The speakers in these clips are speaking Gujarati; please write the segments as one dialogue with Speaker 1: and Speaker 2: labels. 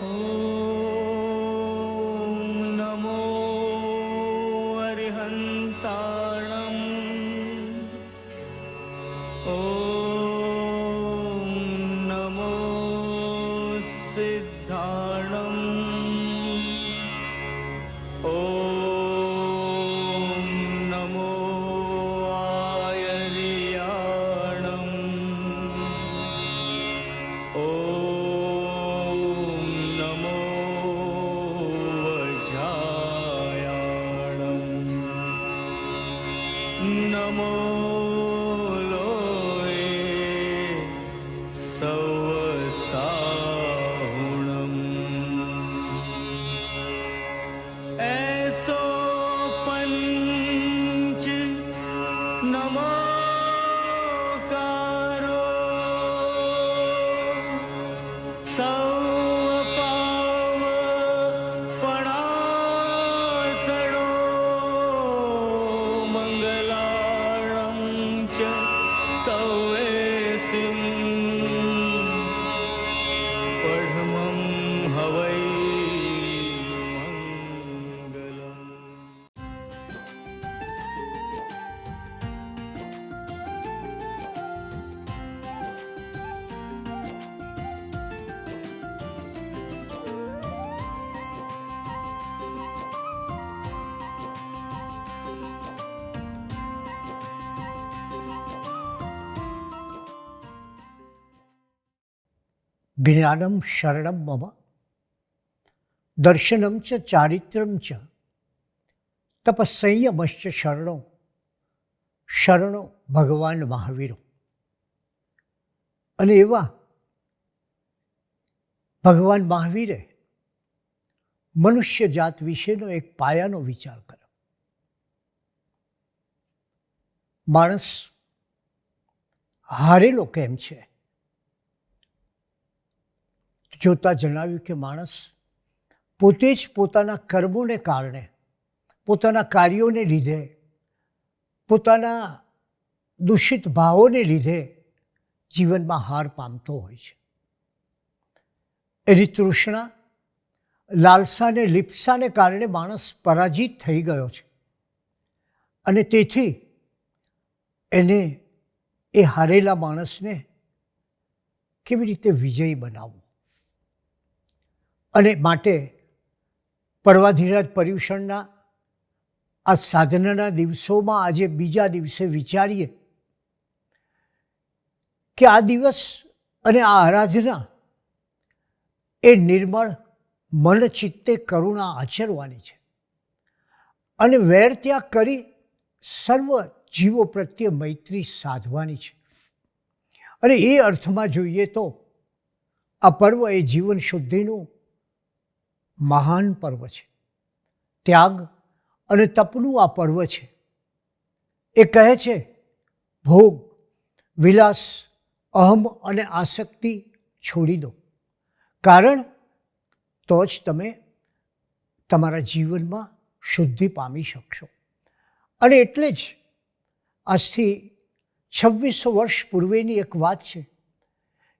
Speaker 1: Oh.
Speaker 2: જ્ઞાનમ શરણમ મમ. દર્શનમ ચ ચારિત્રમ ચ. તપસંયમશ્ચ શરણો. શરણો ભગવાન મહાવીરો. અને એવા ભગવાન મહાવીરે મનુષ્ય જાત વિશેનો એક પાયાનો વિચાર કર્યો. માણસ હારેલો કેમ છે? જોતા જણાવ્યું કે માણસ પોતે જ પોતાના કર્મોને કારણે, પોતાના કાર્યોને લીધે, પોતાના દૂષિત ભાવોને લીધે જીવનમાં હાર પામતો હોય છે. એની તૃષ્ણા લાલસાને, લિપ્સાને કારણે માણસ પરાજિત થઈ ગયો છે અને તેથી એને એ હારેલા માણસને કેવી રીતે વિજયી બનાવવો? અને માટે પર્વાધિરાજ પર્યુષણના આ સાધનાના દિવસોમાં આજે બીજા દિવસે વિચારીએ કે આ દિવસ અને આ આરાધના એ નિર્મળ મન ચિત્તે કરુણા આચરવાની છે. અને વેર ત્યાગ કરી સર્વ જીવો પ્રત્યે મૈત્રી સાધવાની છે. અને એ અર્થમાં જોઈએ તો આ પર્વ એ જીવન શુદ્ધિનું મહાન પર્વ છે. ત્યાગ અને તપનું આ પર્વ છે. એ કહે છે, ભોગ, વિલાસ, અહમ અને આસક્તિ છોડી દો. કારણ તો જ તમે તમારા જીવનમાં શુદ્ધિ પામી શકશો. અને એટલે જ આજથી છવ્વીસો વર્ષ પૂર્વેની એક વાત છે.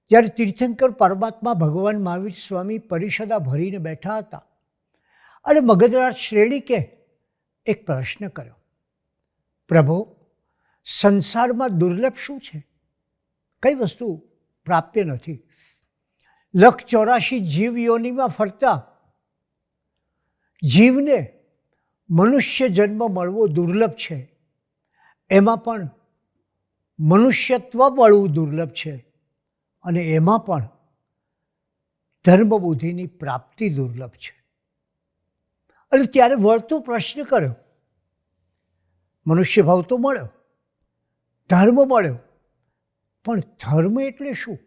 Speaker 2: જ્યારે તીર્થંકર પરમાત્મા ભગવાન મહાવીર સ્વામી પરિષદા ભરીને બેઠા હતા. અને મગધરાજ શ્રેણીકે એક પ્રશ્ન કર્યો. પ્રભુ, સંસારમાં દુર્લભ શું છે? કઈ વસ્તુ પ્રાપ્ય નથી? લખ ચોરાશી જીવ યોનિમાં ફરતા જીવને મનુષ્ય જન્મ મળવો દુર્લભ છે. એમાં પણ મનુષ્યત્વ મળવું દુર્લભ છે. અને એમાં પણ ધર્મબુદ્ધિની પ્રાપ્તિ દુર્લભ છે. અને ત્યારે વળતો પ્રશ્ન કર્યો. મનુષ્ય ભાવ તો મળ્યો. ધર્મ મળ્યો. પણ ધર્મ એટલે શું?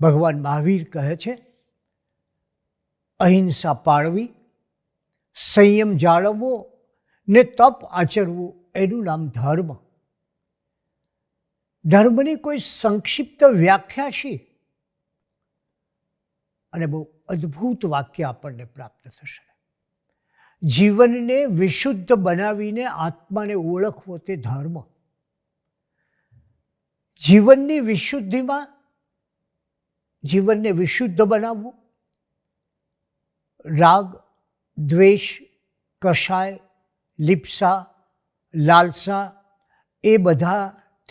Speaker 2: ભગવાન મહાવીર કહે છે, અહિંસા પાળવી, સંયમ જાળવવો ને તપ આચરવું, એનું નામ ધર્મ. ધર્મની કોઈ સંક્ષિપ્ત વ્યાખ્યા છે? અને બહુ અદ્ભુત વાક્ય આપણને પ્રાપ્ત થશે. જીવનને વિશુદ્ધ બનાવીને આત્માને ઓળખવો તે ધર્મ. જીવનની વિશુદ્ધિમાં જીવનને વિશુદ્ધ બનાવવું. રાગ, દ્વેષ કષાય લિપ્સા, લાલસા એ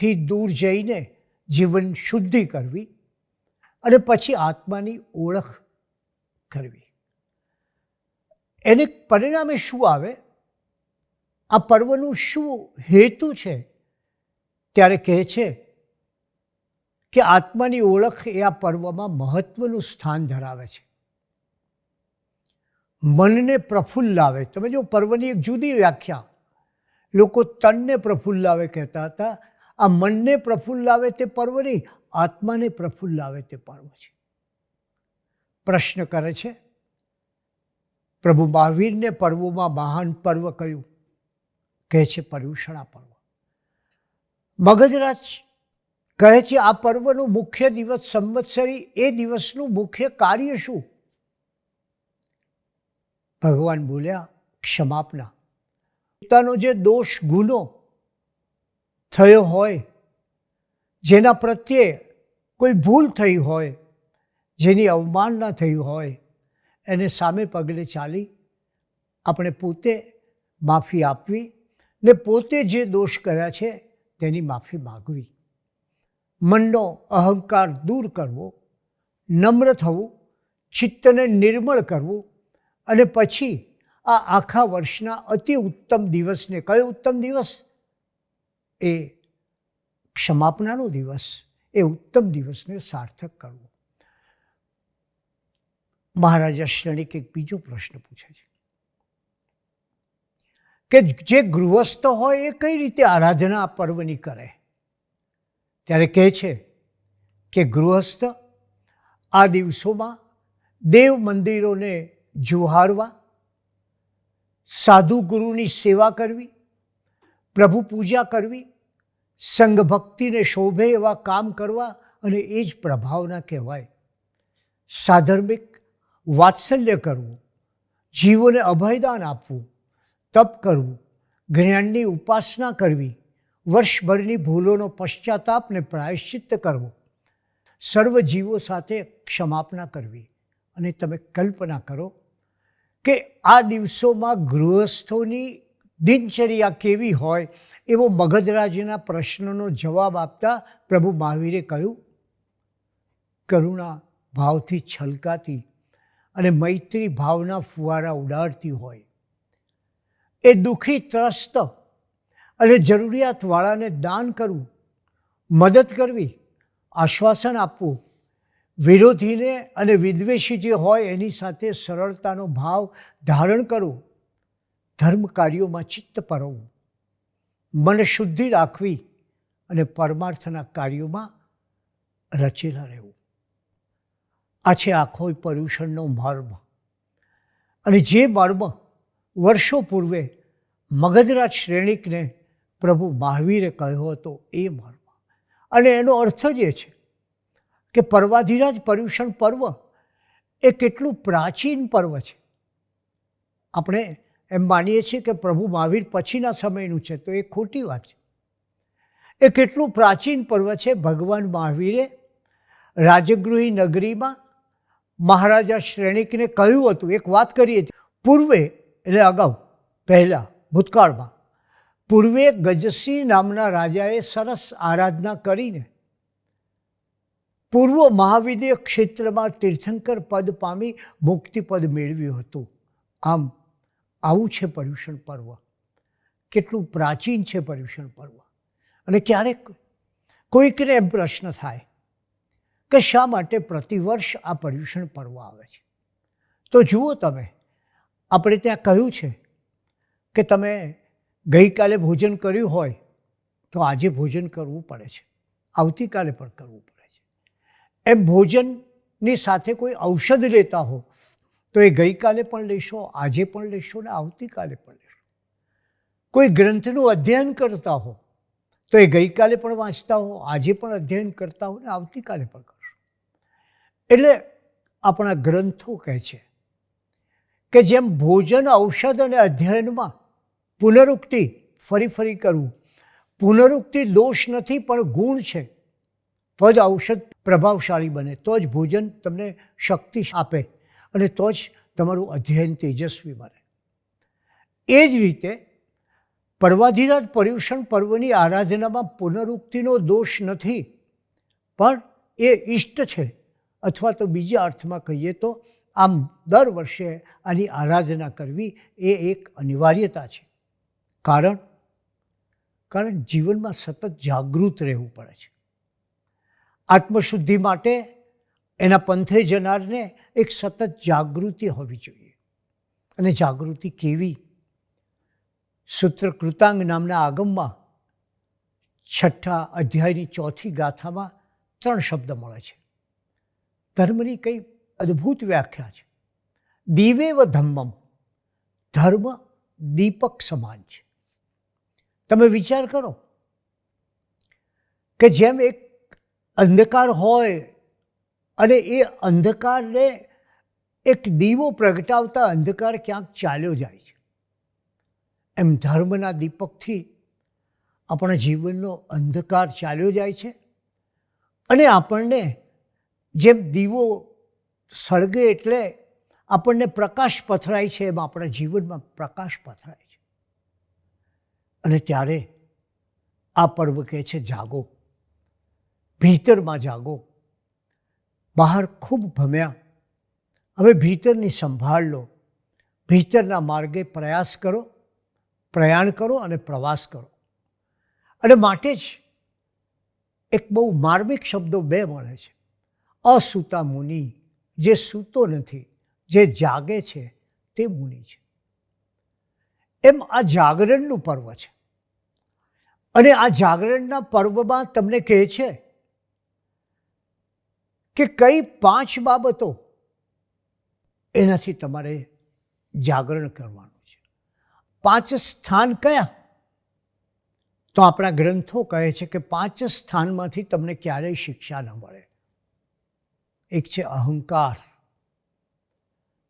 Speaker 2: બધાથી દૂર જઈને જીવન શુદ્ધિ કરવી અને પછી આત્માની ઓળખ કરવી. એને પરિણામે શું આવે? આ પર્વનું શું હેતુ છે? ત્યારે કહે છે કે આત્માની ઓળખ એ આ પર્વમાં મહત્વનું સ્થાન ધરાવે છે. મનને પ્રફુલ્લ લાવે. તમે જો પર્વની એક જુદી વ્યાખ્યા, લોકો તનને પ્રફુલ્લ લાવે કહેતા હતા આ મનને પ્રફુલ્લ લાવે તે પર્વ નહીં, આત્માને પ્રફુલ્લ લાવે તે પર્વ છે. પ્રશ્ન કરે છે, પ્રભુ મહાવીરને પર્વોમાં મહાન પર્વ કયું? કહે છે પર્યુષણા પર્વ. મગજરાજ કહે છે આ પર્વનું મુખ્ય દિવસ સંવત્સરી, એ દિવસનું મુખ્ય કાર્ય શું? ભગવાન બોલ્યા, ક્ષમાપના. પોતાનો જે દોષ ગુનો થયો હોય, જેના પ્રત્યે કોઈ ભૂલ થઈ હોય, જેની અવમાનના થઈ હોય, એને સામે પગલે ચાલી આપણે પોતે માફી આપવી ને પોતે જે દોષ કર્યા છે તેની માફી માગવી. મનનો અહંકાર દૂર કરવો, નમ્ર થવું, ચિત્તને નિર્મળ કરવું અને પછી આ આખા વર્ષના અતિ ઉત્તમ દિવસને કયો ઉત્તમ દિવસ? એ ક્ષમાપનાનો દિવસ, એ ઉત્તમ દિવસને સાર્થક કરવો. મહારાજા શ્રેણીક એક બીજો પ્રશ્ન પૂછે છે. કે જે ગૃહસ્થ હોય એ કઈ રીતે આરાધના પર્વની કરે? ત્યારે કહે છે કે ગૃહસ્થ આ દિવસોમાં દેવ મંદિરોને જુહારવા, સાધુ ગુરુની સેવા કરવી, પ્રભુ પૂજા કરવી સંઘ ભક્તિને શોભે એવા કામ કરવા અને એ જ પ્રભાવના કહેવાય. સાધર્મિક વાત્સલ્ય કરવું, જીવોને અભયદાન આપવું, તપ કરવું, જ્ઞાનની ઉપાસના કરવી, વર્ષભરની ભૂલોનો પશ્ચાતાપને પ્રાયશ્ચિત્ત કરવો, સર્વ જીવો સાથે ક્ષમાપના કરવી. અને તમે કલ્પના કરો કે આ દિવસોમાં ગૃહસ્થોની દિનચર્યા કેવી હોય એવો મગધરાજના પ્રશ્નનો જવાબ આપતા પ્રભુ મહાવીરે કહ્યું, કરુણા ભાવથી છલકાતી અને મૈત્રી ભાવના ફુવારા ઉડાડતી હોય. એ દુઃખી ત્રસ્ત અને જરૂરિયાતવાળાને દાન કરવું મદદ કરવી, આશ્વાસન આપવું, વિરોધીને અને વિદ્વેષી જે હોય એની સાથે સરળતાનો ભાવ ધારણ કરવો ધર્મ કાર્યોમાં ચિત્ત પરવવું મન શુદ્ધિ રાખવી અને પરમાર્થના કાર્યોમાં રચેલા રહેવું. આ છે આખો પર્યુષણનો મર્મ. અને જે મર્મ વર્ષો પૂર્વે મગધરાજ શ્રેણિકને પ્રભુ મહાવીરે કહ્યો હતો, એ મર્મ. અને એનો અર્થ જ એ છે કે પર્વાધિરાજ પર્યુષણ પર્વ એ કેટલું પ્રાચીન પર્વ છે. આપણે એમ માનીએ છીએ કે પ્રભુ મહાવીર પછીના સમયનું છે, તો એ ખોટી વાત છે. એ કેટલું પ્રાચીન પર્વ છે, ભગવાન મહાવીરે રાજગૃહી નગરીમાં મહારાજા શ્રેણિકને કહ્યું હતું, એક વાત કરીએ પૂર્વે, એટલે અગાઉ, પહેલાં, ભૂતકાળમાં, પૂર્વે ગજસિંહ નામના રાજાએ સરસ આરાધના કરીને પૂર્વ મહાવિદ્ય ક્ષેત્રમાં તીર્થંકર પદ પામી મુક્તિપદ મેળવ્યું હતું. આમ આવું છે પર્યુષણ પર્વ? કેટલું પ્રાચીન છે પર્યુષણ પર્વ? અને ક્યારેક કોઈકને એમ પ્રશ્ન થાય કે શા માટે પ્રતિવર્ષ આ પર્યુષણ પર્વ આવે છે? તો જુઓ તમે, આપણે ત્યાં કહ્યું છે કે તમે ગઈકાલે ભોજન કર્યું હોય તો આજે ભોજન કરવું પડે છે. આવતીકાલે પણ કરવું પડે છે. એમ ભોજનની સાથે કોઈ ઔષધ લેતા હો તો એ ગઈકાલે પણ લેશો, આજે પણ લેશો ને આવતીકાલે પણ લેશો. કોઈ ગ્રંથનું અધ્યયન કરતા હો, તો એ ગઈકાલે પણ વાંચતા હો, આજે પણ અધ્યયન કરતા હો ને આવતીકાલે પણ કરશો. એટલે આપણા ગ્રંથો કહે છે કે જેમ ભોજન, ઔષધ અને અધ્યયનમાં પુનરુક્તિ ફરી ફરી કરવું. પુનરુક્તિ દોષ નથી, પણ ગુણ છે. તો જ ઔષધ પ્રભાવશાળી બને, તો જ ભોજન તમને શક્તિ આપે. અને તો જ તમારું અધ્યયન તેજસ્વી બને. એ જ રીતે પર્વાધિરાજ પર્યુષણ પર્વની આરાધનામાં પુનરુક્તિનો દોષ નથી, પણ એ ઈષ્ટ છે. અથવા તો બીજા અર્થમાં કહીએ તો આમ દર વર્ષે આની આરાધના કરવી એ એક અનિવાર્યતા છે. કારણ કારણ જીવનમાં સતત જાગૃત રહેવું પડે છે. આત્મશુદ્ધિ માટે એના પંથે જનારને એક સતત જાગૃતિ હોવી જોઈએ. અને જાગૃતિ કેવી? સૂત્ર કૃતાંગ નામના આગમમાં છઠ્ઠા અધ્યાયની ચોથી ગાથામાં ત્રણ શબ્દ મળે છે. ધર્મની કઈ અદ્ભુત વ્યાખ્યા છે. દિવેવ ધમ્મમ, ધર્મ દીપક સમાન છે. તમે વિચાર કરો કે જેમ એક અંધકાર હોય અને એ અંધકારને એક દીવો પ્રગટાવતા અંધકાર ક્યાંક ચાલ્યો જાય છે. એમ ધર્મના દીપકથી આપણા જીવનનો અંધકાર ચાલ્યો જાય છે અને આપણને જેમ દીવો સળગે એટલે આપણને પ્રકાશ પથરાય છે એમ આપણા જીવનમાં પ્રકાશ પથરાય છે. અને ત્યારે આ પર્વ કહે છે, જાગો, ભીતરમાં જાગો. બહાર ખૂબ ભમ્યા. હવે ભીતરની સંભાળ લો. ભીતરના માર્ગે પ્રયાસ કરો, પ્રયાણ કરો અને પ્રવાસ કરો. અને માટે જ એક બહુ માર્મિક શબ્દો બે મળે છે. અસૂતા મુનિ, જે સૂતો નથી, જે જાગે છે, તે મુનિ છે. એમ આ જાગરણનું પર્વ છે. અને આ જાગરણના પર્વમાં તમને કહે છે કે કઈ પાંચ બાબતો એનાથી તમારે જાગરણ કરવાનું છે. પાંચ સ્થાન કયા? તો આપણા ગ્રંથો કહે છે કે પાંચ સ્થાનમાંથી તમને ક્યારેય શિક્ષા ન મળે. એક છે અહંકાર.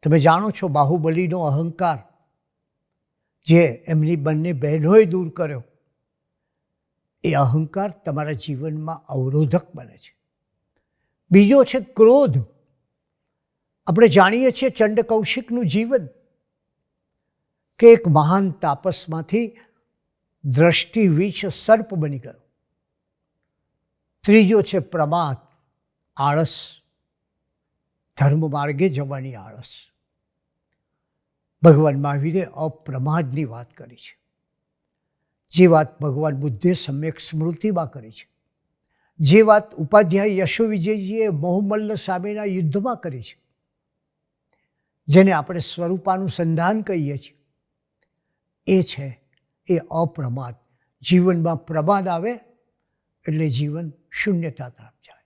Speaker 2: તમે જાણો છો બાહુબલીનો અહંકાર જે એમની બંને બહેનોએ દૂર કર્યો? એ અહંકાર તમારા જીવનમાં અવરોધક બને છે. બીજો છે ક્રોધ. આપણે જાણીએ છીએ ચંડ કૌશિકનું જીવન કે એક મહાન તાપસમાંથી દ્રષ્ટિ વીચ સર્પ બની ગયો. ત્રીજો છે પ્રમાદ, આળસ, ધર્મ માર્ગે જવાની આળસ. ભગવાન મહાવીરે અપ્રમાદની વાત કરી છે. જે વાત ભગવાન બુદ્ધે સમ્યક સ્મૃતિમાં કરી છે. જે વાત ઉપાધ્યાય યશો વિજયજીએ મોહમલ્લ સામેના યુદ્ધમાં કરી છે, જેને આપણે સ્વરૂપાનુસંધાન કહીએ છીએ, એ છે, એ અપ્રમાદ. જીવનમાં પ્રમાદ આવે એટલે જીવન શૂન્યતા તરફ જાય.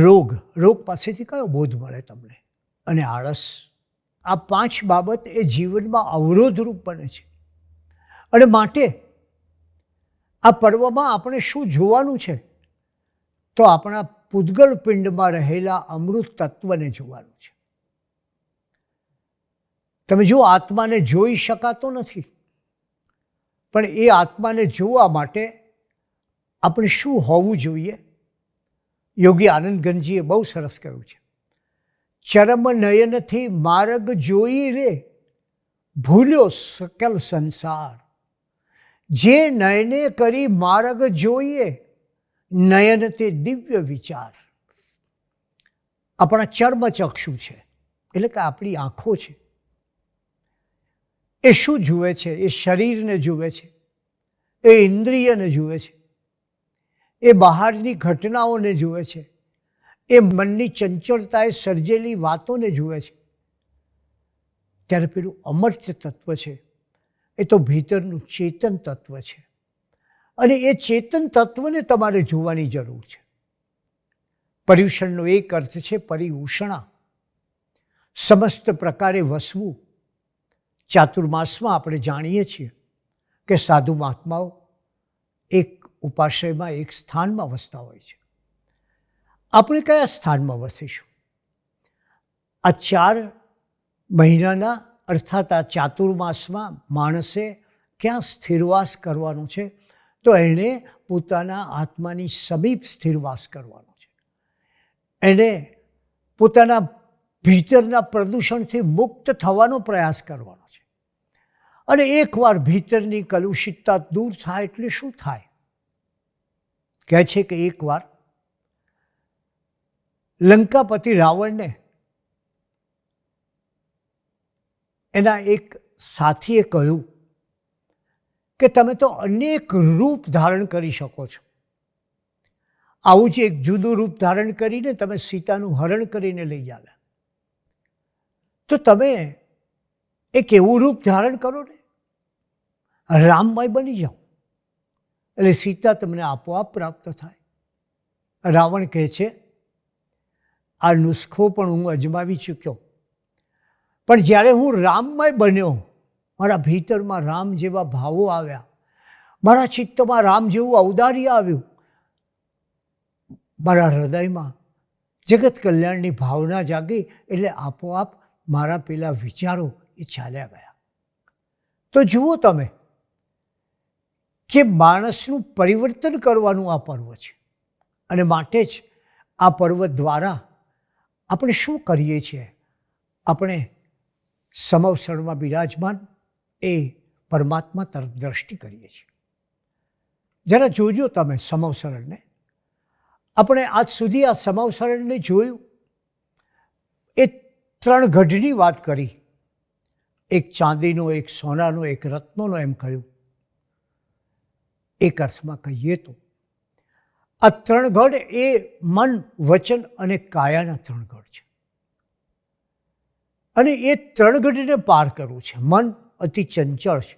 Speaker 2: રોગ રોગ પાસેથી કયો બોધ મળે તમને? અને આળસ? આ પાંચ બાબત એ જીવનમાં અવરોધરૂપ બને છે. અને માટે આ પર્વમાં આપણે શું જોવાનું છે? તો આપણા પૂદગલ પિંડમાં રહેલા અમૃત તત્વને જોવાનું છે. તમે જો આત્માને જોઈ શકાતો નથી, પણ એ આત્માને જોવા માટે આપણે શું હોવું જોઈએ? યોગી આનંદગંજીએ બહુ સરસ કહ્યું છે. ચરમ નયનથી માર્ગ જોઈ રે, ભૂલ્યો સકલ સંસાર. જે નયને કરી માર્ગ જોઈએ, નયન તે દિવ્ય વિચાર. આપણા ચર્મચક્ષુ છે, એટલે કે આપણી આંખો છે. એ શું જુએ છે? એ શરીરને જુએ છે. એ ઇન્દ્રિયને જુએ છે. એ બહારની ઘટનાઓને જુએ છે. એ મનની ચંચળતાએ સર્જેલી વાતોને જુએ છે. ત્યારે પેલું અમર્ત્ય તત્વ છે. એ તો ભીતરનું ચેતન તત્વ છે. અને એ ચેતન તત્વને તમારે જોવાની જરૂર છે. પર્યુષણનો એક અર્થ છે પરિઉષણા. સમસ્ત પ્રકારે વસવું. ચાતુર્માસમાં આપણે જાણીએ છીએ કે સાધુ મહાત્માઓ એક ઉપાશ્રયમાં એક સ્થાનમાં વસતા હોય છે. આપણે કયા સ્થાનમાં વસીશું? આ ચાર મહિનાના અર્થાત આ ચાતુર્માસમાં માણસે ક્યાં સ્થિરવાસ કરવાનું છે? તો એણે પોતાના આત્માની સમીપ સ્થિરવાસ કરવાનો છે. એને પોતાના ભીતરના પ્રદૂષણથી મુક્ત થવાનો પ્રયાસ કરવાનો છે. અને એકવાર ભીતરની કલુષિતતા દૂર થાય એટલે શું થાય? કહે છે કે એકવાર લંકાપતિ રાવણને એના એક સાથીએ કહ્યું કે તમે તો અનેક રૂપ ધારણ કરી શકો છો. આવું જ એક જુદું રૂપ ધારણ કરીને તમે સીતાનું હરણ કરીને લઈ આવ્યા. તો તમે એક એવું રૂપ ધારણ કરો ને રામભાઈ બની જાઓ. એટલે સીતા તમને આપોઆપ પ્રાપ્ત થાય. રાવણ કહે છે, આ નુસ્ખો પણ હું અજમાવી ચૂક્યો. પણ જ્યારે હું રામમય બન્યો, મારા ભીતરમાં રામ જેવા ભાવો આવ્યા. મારા ચિત્તમાં રામ જેવું ઔદાર્ય આવ્યું. મારા હૃદયમાં જગત કલ્યાણની ભાવના જાગી એટલે આપોઆપ મારા પેલા વિચારો એ ચાલ્યા ગયા. તો જુઓ તમે કે માણસનું પરિવર્તન કરવાનું આ પર્વ છે. અને માટે જ આ પર્વ દ્વારા આપણે શું કરીએ છીએ? આપણે સમવસરમાં બિરાજમાન એ પરમાત્મા તરફ દ્રષ્ટિ કરીએ છીએ. જરા જોજો તમે સમવસરણને. આપણે આજ સુધી આ સમવસરણને જોયું. એ ત્રણ ગઢની વાત કરી. એક ચાંદીનો, એક સોનાનો, એક રત્નોનો એમ કહ્યું. એક અર્થમાં કહીએ તો, આ ત્રણ ગઢ એ મન, વચન અને કાયાના ત્રણ ગઢ છે. અને એ ત્રણ ગઢને પાર કરવું છે. મન અતિ ચંચળ છે.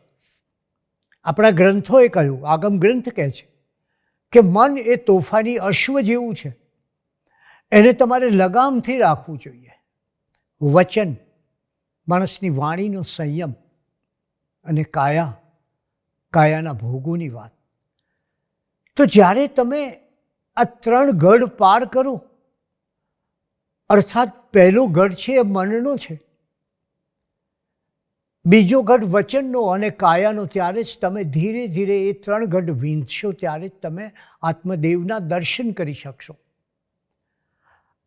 Speaker 2: આપણા ગ્રંથોએ કહ્યું, આગમ ગ્રંથ કહે છે કે મન એ તોફાની અશ્વ જેવું છે. એને તમારે લગામથી રાખવું જોઈએ. વચન, માણસની વાણીનો સંયમ અને કાયા, કાયાના ભોગોની વાત. તો જ્યારે તમે આ ત્રણ ગઢ પાર કરો, અર્થાત પહેલો ગઢ છે એ મનનો છે બીજો ગઢ વચનનો અને કાયાનો, ત્યારે જ તમે ધીરે ધીરે એ ત્રણ ગઢ વીંધશો, ત્યારે જ તમે આત્મદેવના દર્શન કરી શકશો.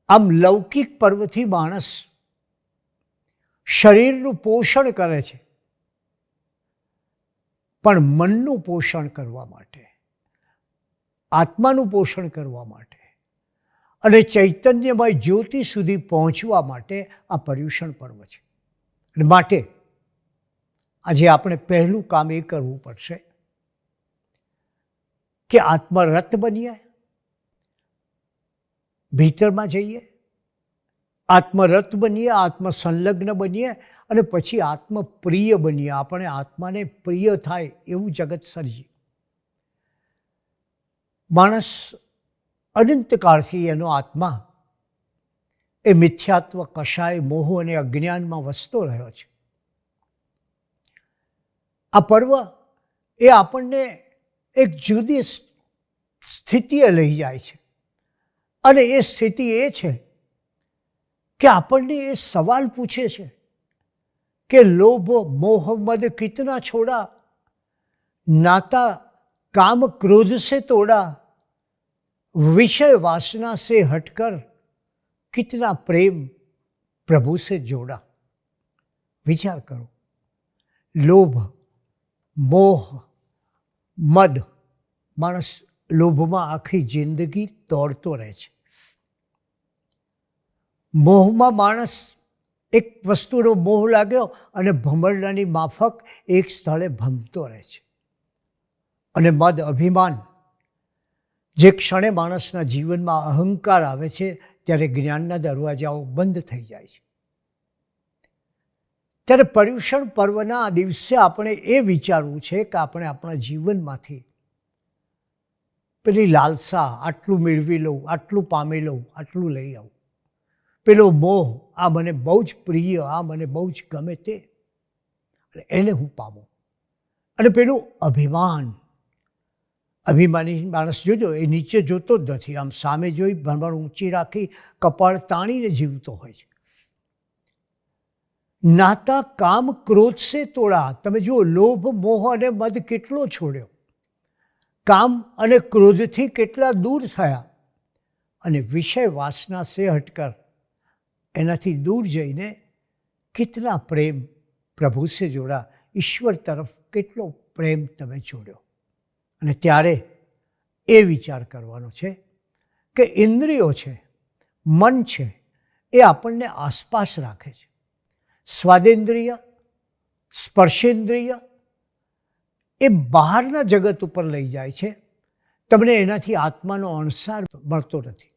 Speaker 2: આમ લૌકિક પર્વથી માણસ શરીરનું પોષણ કરે છે, પણ મનનું પોષણ કરવા માટે, આત્માનું પોષણ કરવા માટે અને ચૈતન્યમય જ્યોતિ સુધી પહોંચવા માટે આ પર્યુષણ પર્વ છે. માટે આજે આપણે પહેલું કામ એ કરવું પડશે કે આત્મરત બનીએ, ભીતરમાં જઈએ આત્મરત બનીએ, આત્મસંલગ્ન બનીએ અને પછી આત્મપ્રિય બનીએ. આપણે આત્માને પ્રિય થાય એવું જગત સર્જીએ માણસ અનંતકાળથી એનો આત્મા એ મિથ્યાત્વ, કશાય, મોહ અને અજ્ઞાનમાં વસતો રહ્યો છે. આ પર્વ એ આપણને એક જુદી સ્થિતિએ લઈ જાય છે. અને એ સ્થિતિ એ છે કે આપણને એ સવાલ પૂછે છે કે લોભ મોહમ્મદ કિતના છોડા? નાતા, કામ ક્રોધ સે તોડા? વિષય વાસના સે હટકર કિતના પ્રેમ પ્રભુ સે જોડા? વિચાર કરો. લોભ મોહ, મદ, માણસ લોભમાં આખી જિંદગી દોડતો રહે છે. મોહમાં માણસ એક વસ્તુનો મોહ લાગ્યો અને ભમરડાની માફક એક સ્થળે ભમતો રહે છે. અને મદ અભિમાન, જે ક્ષણે માણસના જીવનમાં અહંકાર આવે છે, ત્યારે જ્ઞાનના દરવાજાઓ બંધ થઈ જાય છે. ત્યારે પર્યુષણ પર્વના દિવસે આપણે એ વિચારવું છે કે આપણે આપણા જીવનમાંથી પેલી લાલસા આટલું મેળવી લઉં, આટલું પામી લઉં, આટલું લઈ આવું. પેલો મોહ, આ મને બહુ જ પ્રિય, આ મને બહુ જ ગમે તે. એને હું પામું. અને પેલું અભિમાન. અભિમાની માણસ જોજો, એ નીચે જોતો જ નથી. આમ સામે જોઈ ભણવાનું ઊંચી રાખી, કપાળ તાણીને જીવતો હોય છે. નાતા કામ ક્રોધ સે તોડા. તમે જુઓ, લોભ, મોહ અને મદ કેટલો છોડ્યો. કામ અને ક્રોધથી કેટલા દૂર થયા. અને વિષય વાસના સે હટકર. એનાથી દૂર જઈને કેટલા પ્રેમ પ્રભુ સે જોડા. ઈશ્વર તરફ કેટલો પ્રેમ તમે જોડ્યો અને ત્યારે એ વિચાર કરવાનો છે કે ઇન્દ્રિયો છે, મન છે, એ આપણને આસપાસ રાખે છે. સ્વાદેન્દ્રિય, સ્પર્શેન્દ્રિય એ બહારના જગત ઉપર લઈ જાય છે. તમને એનાથી આત્માનો અણસાર મળતો નથી.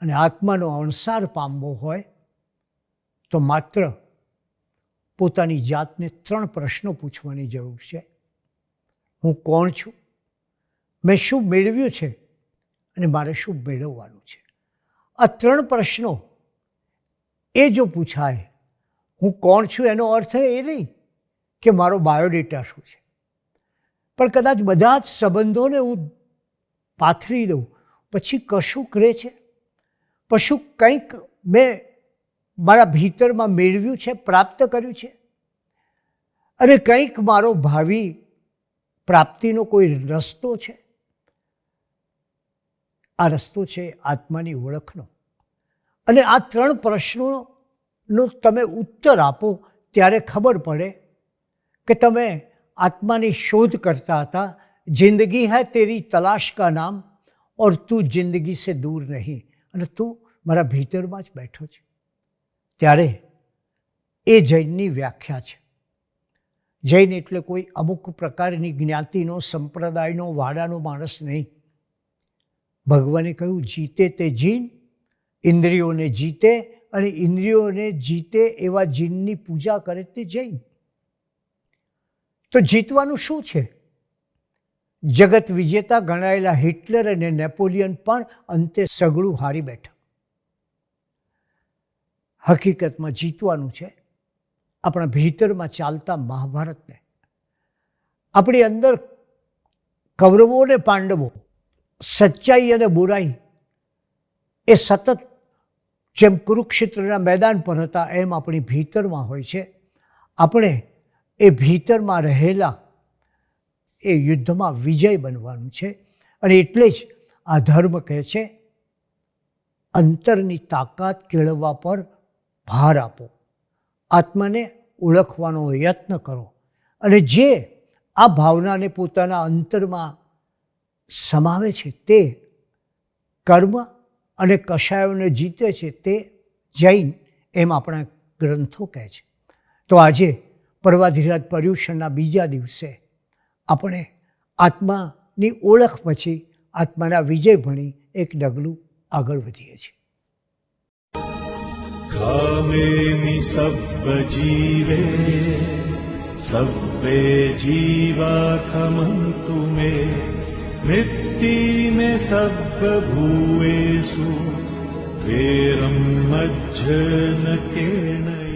Speaker 2: અને આત્માનો અણસાર પામવો હોય તો માત્ર પોતાની જાતને ત્રણ પ્રશ્નો પૂછવાની જરૂર છે. હું કોણ છું? મેં શું મેળવ્યું છે? અને મારે શું મેળવવાનું છે? આ ત્રણ પ્રશ્નો એ જો પૂછાય હું કોણ છું એનો અર્થ એ નહીં કે મારો બાયોડેટા શું છે. પણ કદાચ બધા જ સંબંધોને હું પાથરી દઉં, પછી કશું કરે છે? પશું કંઈક મેં મારા ભીતરમાં મેળવ્યું છે, પ્રાપ્ત કર્યું છે? અને કંઈક મારો ભાવિ પ્રાપ્તિનો કોઈ રસ્તો છે? આ રસ્તો છે આત્માની ઓળખનો. અને આ ત્રણ પ્રશ્નોનો તમે ઉત્તર આપો ત્યારે ખબર પડે કે તમે આત્માની શોધ કરતા હતા, જિંદગી હૈ તેરી તલાશ કા નામ ઓર તું જિંદગી સે દૂર નહીં. અને તું મારા ભીતરમાં જ બેઠો છે. ત્યારે એ જૈનની વ્યાખ્યા છે. જૈન એટલે કોઈ અમુક પ્રકારની જ્ઞાતિનો, સંપ્રદાયનો, વાડાનો માણસ નહીં. ભગવાને કહ્યું, જીતે તે જીન, ઇન્દ્રિયોને જીતે અને ઇન્દ્રિયોને જીતે એવા જીનની પૂજા કરે તે જૈન. તો જીતવાનું શું છે? જગત વિજેતા ગણાયેલા હિટલર અને નેપોલિયન પણ અંતે સગળું હારી બેઠા. હકીકતમાં જીતવાનું છે. આપણા ભીતરમાં ચાલતા મહાભારતને. આપણી અંદર કૌરવો અને પાંડવો, સચ્ચાઈ અને બુરાઈ એ સતત જેમ કુરુક્ષેત્રના મેદાન પર હતા, એમ આપણી ભીતરમાં હોય છે. આપણે એ ભીતરમાં રહેલા એ યુદ્ધમાં વિજય બનવાનું છે અને એટલે જ આ ધર્મ કહે છે, અંતરની તાકાત કેળવવા પર ભાર આપો. આત્માને ઓળખવાનો યત્ન કરો અને જે આ ભાવનાને પોતાના અંતરમાં સમાવે છે તે કર્મ અને કષાયોને જીતે છે તે જૈન એમ આપણા ગ્રંથો કહે છે તો આજે પર્વાધિરાજ પર્યુષણના બીજા દિવસે આપણે આત્માની ઓળખ પછી આત્માના વિજય ભણી એક ડગલું આગળ વધીએ છીએ
Speaker 3: कामेमि सब्बजीवे सब्बे जीवा खमन्तु मे भुवेरं मज्जन केन